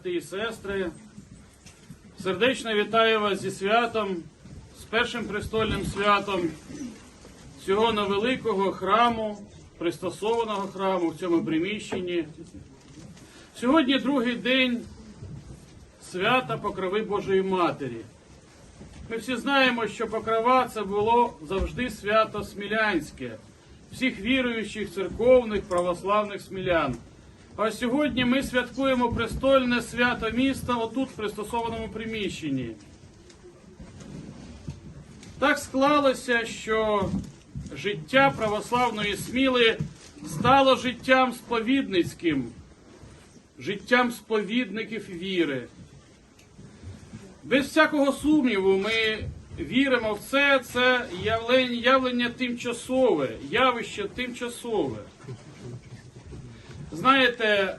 брати і сестри. Сердечно вітаю вас зі святом, з першим престольним святом цього невеликого храму, пристосованого храму в цьому приміщенні. Сьогодні другий день свята Покрови Божої Матері. Ми всі знаємо, що Покрова це було завжди свято Смілянське, всіх віруючих церковних православних смілян. А сьогодні ми святкуємо престольне свято міста отут, в пристосованому приміщенні. Так склалося, що життя православної сміли стало життям сповідницьким, життям сповідників віри. Без всякого сумніву, ми віримо в це, це явлення, явлення тимчасове, явище тимчасове. Знаєте,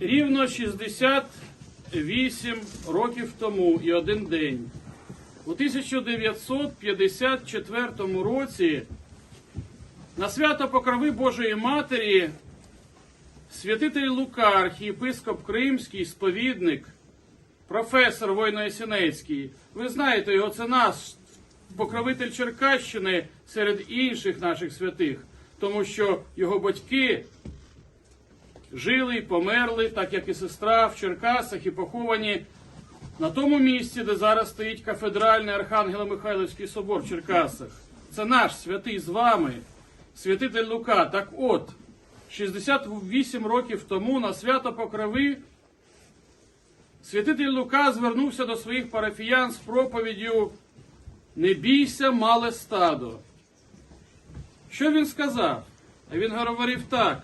рівно 68 років тому і один день. У 1954 році на свято Покрови Божої Матері святитель Лука, архієпископ Кримський, сповідник, професор Войно-Ясенецький. Ви знаєте його, це наш покровитель Черкащини серед інших наших святих, тому що його батьки жили і померли, так як і сестра в Черкасах, і поховані на тому місці, де зараз стоїть кафедральний Архангело-Михайловський собор в Черкасах. Це наш святий з вами, святитель Лука. Так от, 68 років тому на свято Покрови святитель Лука звернувся до своїх парафіян з проповіддю Не бійся, мале стадо. Що він сказав? А він говорив так.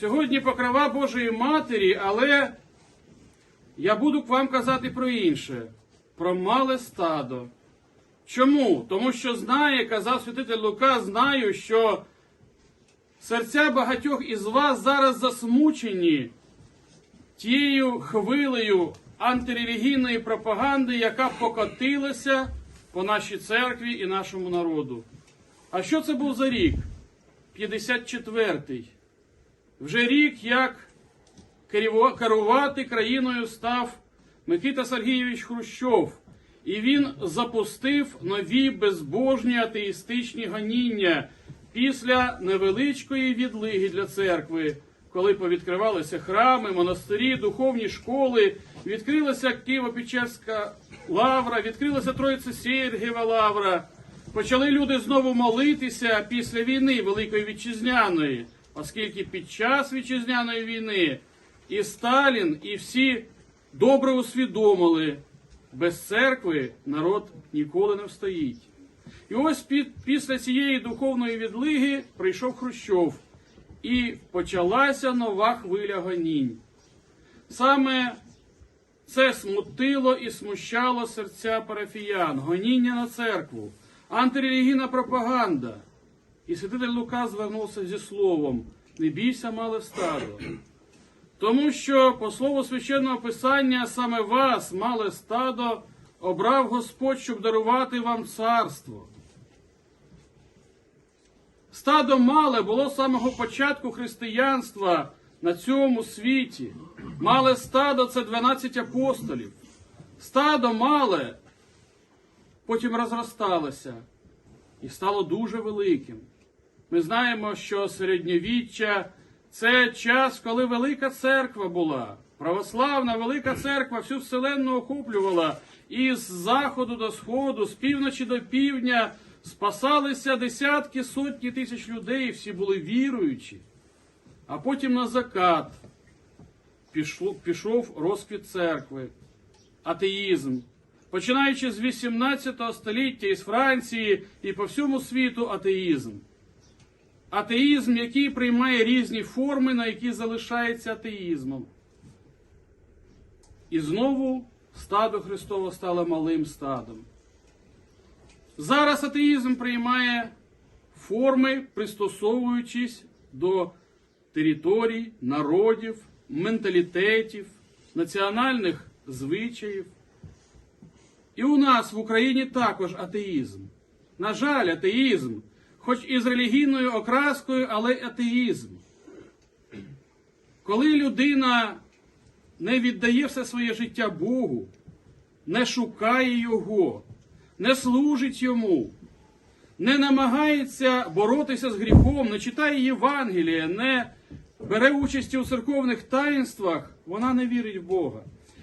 Сьогодні покрова Божої Матері, але я буду вам казати про інше, про мале стадо. Чому? Тому що знає, казав святитель Лука, знаю, що серця багатьох із вас зараз засмучені тією хвилею антирелігійної пропаганди, яка покотилася по нашій церкві і нашому народу. А що це був за рік? 54-й. Вже рік, як керувати країною став Микита Сергійович Хрущов. І він запустив нові безбожні атеїстичні гоніння після невеличкої відлиги для церкви, коли повідкривалися храми, монастирі, духовні школи, відкрилася Києво-Печерська лавра, відкрилася Троїця Сергієва лавра. Почали люди знову молитися після війни Великої Вітчизняної, оскільки під час вітчизняної війни і Сталін, і всі добре усвідомили, без церкви народ ніколи не встоїть. І ось під, після цієї духовної відлиги прийшов Хрущов, і почалася нова хвиля гонінь. Саме це смутило і смущало серця парафіян, гоніння на церкву, антирелігійна пропаганда. І святитель Лука звернувся зі словом: не бійся, мале стадо. Тому що, по слову священного писання, саме вас, мале стадо, обрав Господь, щоб дарувати вам царство. Стадо мале було з самого початку християнства на цьому світі. Мале стадо це 12 апостолів. Стадо мале потім розросталося і стало дуже великим. Ми знаємо, що середньовіччя це час, коли велика церква була. Православна велика церква всю вселенну охоплювала і з заходу до сходу, з півночі до півдня спасалися десятки, сотні тисяч людей, всі були віруючі. А потім на закат пішов розквіт церкви, атеїзм. Починаючи з 18 століття із Франції і по всьому світу атеїзм. Атеїзм, який приймає різні форми, на які залишається атеїзмом. І знову стадо Христово стало малим стадом. Зараз атеїзм приймає форми, пристосовуючись до територій, народів, менталітетів, національних звичаїв. І у нас в Україні також атеїзм. На жаль, атеїзм, хоч і з релігійною окраскою, але атеїзм. Коли людина не віддає все своє життя Богу, не шукає Його, не служить Йому, не намагається боротися з гріхом, не читає Євангелія, не бере участі у церковних таїнствах, вона не вірить в Бога.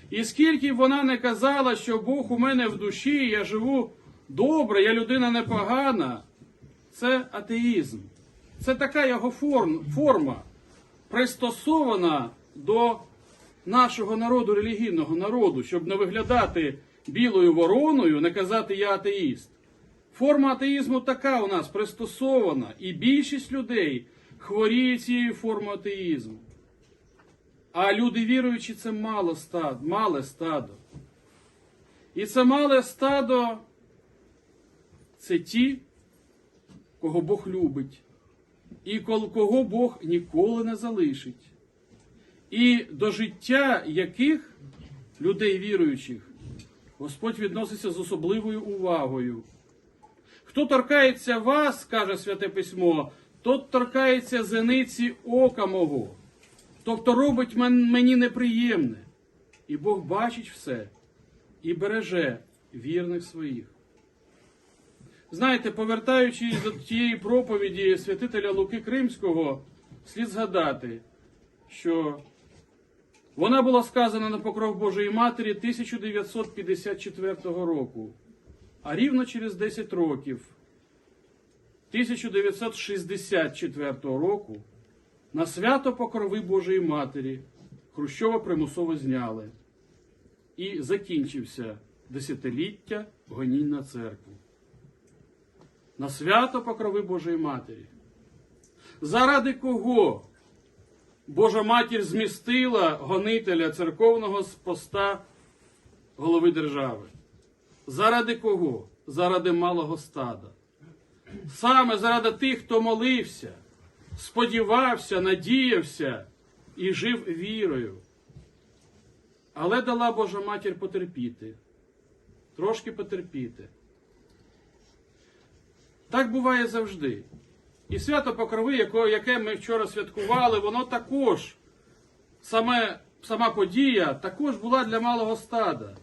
І скільки б вона не казала, що Бог у мене в душі, я живу добре, я людина непогана, це атеїзм. Це така його форм, форма, пристосована до нашого народу, релігійного народу, щоб не виглядати білою вороною, не казати я атеїст. Форма атеїзму така у нас пристосована, і більшість людей хворіє цією формою атеїзму. А люди віруючі це мало стад, мале стадо. І це мале стадо це ті, кого Бог любить, і кого Бог ніколи не залишить. І до життя яких людей віруючих Господь відноситься з особливою увагою. Хто торкається вас, каже Святе Письмо, тот торкається зениці ока мого. Тобто робить мені неприємне. І Бог бачить все і береже вірних своїх. Знаєте, повертаючись до тієї проповіді святителя Луки Кримського, слід згадати, що вона була сказана на покров Божої Матері 1954 року, а рівно через 10 років, 1964 року, на свято покрови Божої Матері Хрущова примусово зняли. І закінчився десятиліття гонінь на церкву. На свято покрови Божої Матері. Заради кого Божа матір змістила гонителя церковного з поста голови держави? Заради кого? Заради малого стада. Саме заради тих, хто молився, сподівався, надіявся і жив вірою. Але дала Божа матір потерпіти, трошки потерпіти. Так буває завжди. І свято Покрови, яке ми вчора святкували, воно також, саме, сама подія, також була для малого стада.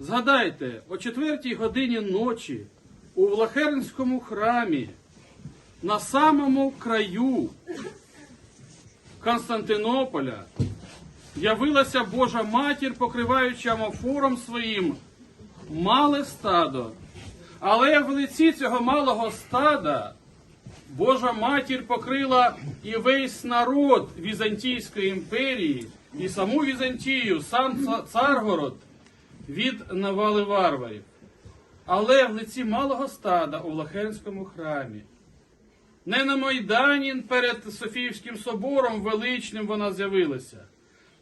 Згадайте, о четвертій годині ночі у Влахернському храмі, на самому краю Константинополя, явилася Божа матір, покриваючи амофором своїм мале стадо. Але в лиці цього малого стада Божа матір покрила і весь народ Візантійської імперії, і саму Візантію, сам Царгород від навали варварів. Але в лиці малого стада у Лахенському храмі. Не на Майдані перед Софіївським собором величним вона з'явилася.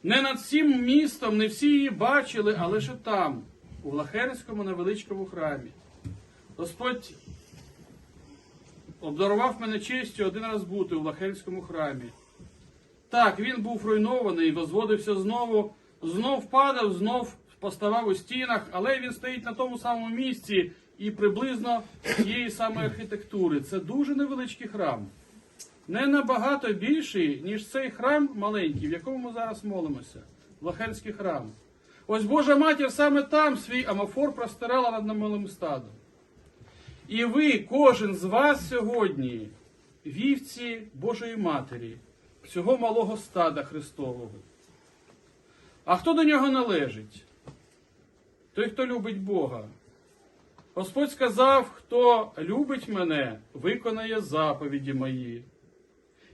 Не над всім містом, не всі її бачили, а лише там, у Лахерському невеличкому храмі. Господь обдарував мене честю один раз бути у Лахельському храмі. Так, він був руйнований, возводився знову, знов падав, знов поставав у стінах, але він стоїть на тому самому місці і приблизно тієї самої архітектури. Це дуже невеличкий храм. Не набагато більший, ніж цей храм маленький, в якому ми зараз молимося. Лахельський храм. Ось Божа матір саме там свій амофор простирала над намилим стадом. І ви, кожен з вас сьогодні, вівці Божої Матері, цього малого стада Христового. А хто до нього належить? Той, хто любить Бога. Господь сказав, хто любить мене, виконає заповіді мої.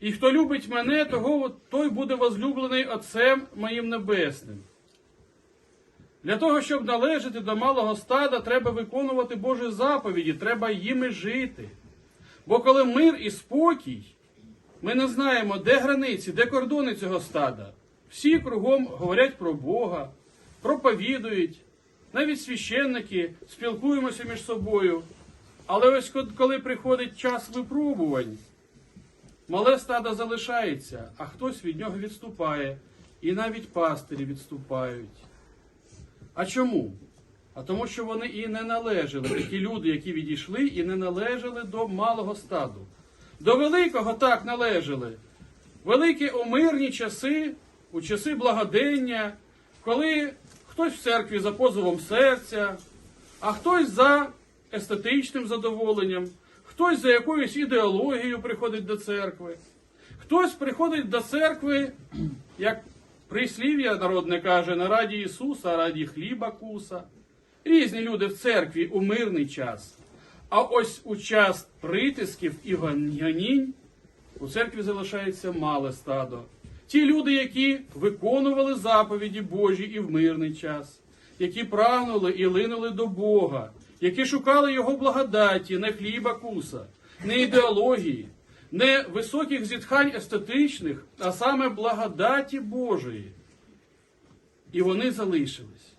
І хто любить мене, того той буде возлюблений Отцем моїм Небесним. Для того, щоб належати до малого стада, треба виконувати Божі заповіді, треба їми жити. Бо коли мир і спокій, ми не знаємо, де границі, де кордони цього стада. Всі кругом говорять про Бога, проповідують, навіть священники спілкуємося між собою. Але ось коли приходить час випробувань, мале стадо залишається, а хтось від нього відступає, і навіть пастирі відступають. А чому? А тому, що вони і не належали, такі люди, які відійшли, і не належали до малого стаду. До великого так належали. Великі у мирні часи у часи благодення, коли хтось в церкві за позовом серця, а хтось за естетичним задоволенням, хтось за якоюсь ідеологією приходить до церкви, хтось приходить до церкви, як прислів'я народне каже, на раді Ісуса, раді хліба куса. Різні люди в церкві у мирний час. А ось у час притисків і гонінь у церкві залишається мале стадо. Ті люди, які виконували заповіді Божі і в мирний час, які прагнули і линули до Бога, які шукали Його благодаті, не хліба куса, не ідеології, не високих зітхань естетичних, а саме благодаті Божої. І вони залишились.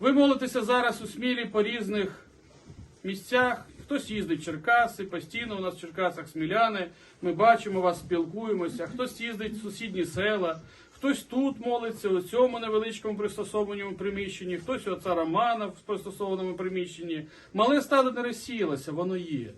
Ви молитеся зараз у смілі по різних місцях. Хтось їздить в Черкаси, постійно у нас в Черкасах сміляни. Ми бачимо вас, спілкуємося. Хтось їздить в сусідні села, хтось тут молиться у цьому невеличкому пристосованому приміщенні, хтось у отця Романа в пристосованому приміщенні. Мале стадо не розсіялося, воно є.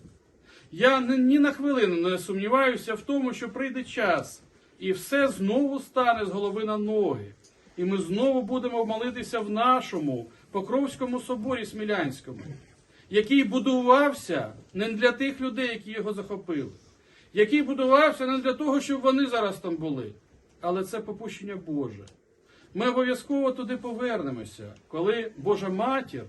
Я ні на хвилину не сумніваюся в тому, що прийде час, і все знову стане з голови на ноги. І ми знову будемо молитися в нашому Покровському соборі Смілянському, який будувався не для тих людей, які його захопили, який будувався не для того, щоб вони зараз там були, але це попущення Боже. Ми обов'язково туди повернемося, коли Божа матір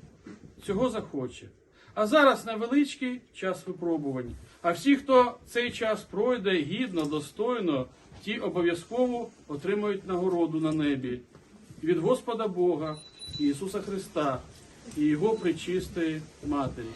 цього захоче. А зараз невеличкий час випробувань. А всі, хто цей час пройде гідно, достойно, ті обов'язково отримають нагороду на небі від Господа Бога, Ісуса Христа і Його пречистої Матері.